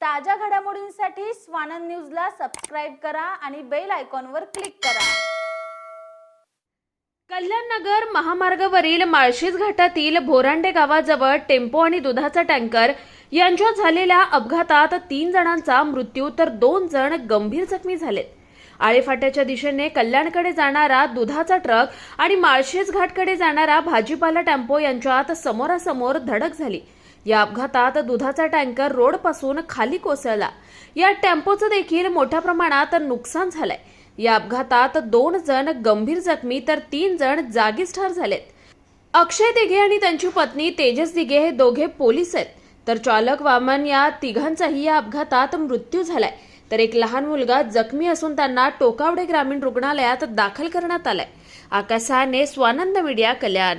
ताज्या घडामोडींसाठी स्वानंद न्यूजला सबस्क्राईब करा आणि बेल आयकॉनवर क्लिक करा. कल्याणनगर महामार्गावरील माळशीज घाटातील भोरांडे गावाजवळ टेम्पो आणि दुधाचा टँकर यांच्यात झालेल्या अपघातात तीन जणांचा मृत्यू तर दोन जण गंभीर जखमी झालेत. आळेफाट्याच्या दिशेने कल्याणकडे जाणारा दुधाचा ट्रक आणि माळशेज घाटकडे जाणारा भाजीपाला टेम्पो यांच्यात समोरासमोर धडक झाली. या अपघातात दुधाचा टँकर रोडपासून खाली कोसळला. या टेम्पोचं देखील मोठ्या प्रमाणात नुकसान झालंय. या अपघातात दोन जण गंभीर जखमी तर तीन जण जागीच ठार झालेत. अक्षय दिघे आणि त्यांची पत्नी तेजस दिघे हे दोघे पोलीस आहेत. तर चालक वामन या तिघांचाही या अपघातात मृत्यू झालाय. तर एक लहान मुलगा जखमी असून त्यांना टोकावडे ग्रामीण रुग्णालयात दाखल करण्यात आलाय. आकाशाने स्वानंद मीडिया कल्याण.